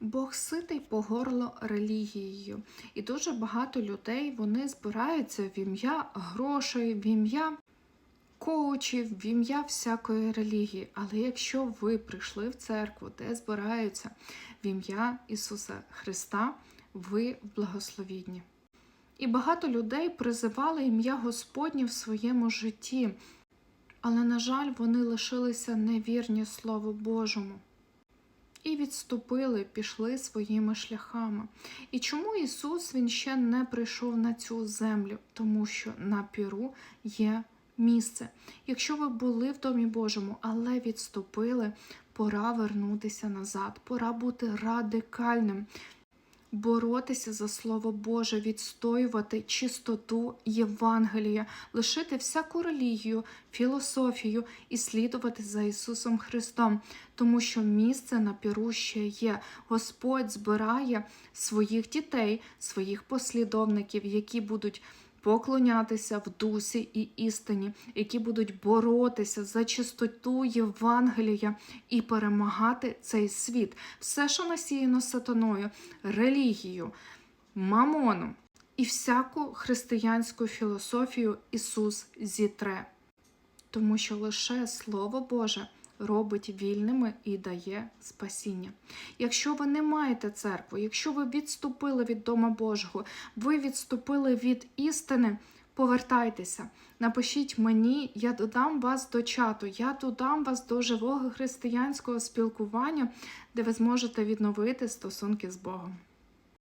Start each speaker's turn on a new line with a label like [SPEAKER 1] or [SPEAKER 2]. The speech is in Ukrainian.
[SPEAKER 1] Бог ситий по горло релігією, і дуже багато людей вони збираються в ім'я грошей, в ім'я коучів, в ім'я всякої релігії. Але якщо ви прийшли в церкву, де збираються в ім'я Ісуса Христа, ви в благословінні. І багато людей призивали ім'я Господнє в своєму житті, але, на жаль, вони лишилися невірні Слову Божому. І відступили, пішли своїми шляхами. І чому Ісус Він ще не прийшов на цю землю? Тому що на піру є місце. Якщо ви були в Домі Божому, але відступили, пора вернутися назад, пора бути радикальним, боротися за Слово Боже, відстоювати чистоту Євангелія, лишити всяку релігію, філософію і слідувати за Ісусом Христом, тому що місце на піру ще є. Господь збирає своїх дітей, своїх послідовників, які будуть поклонятися в дусі і істині, які будуть боротися за чистоту Євангелія і перемагати цей світ. Все, що насіяно сатаною, релігію, мамоном і всяку християнську філософію Ісус зітре. Тому що лише Слово Боже робить вільними і дає спасіння. Якщо ви не маєте церкви, якщо ви відступили від Дома Божого, ви відступили від істини, повертайтеся. Напишіть мені, я додам вас до чату, я додам вас до живого християнського спілкування, де ви зможете відновити стосунки з Богом.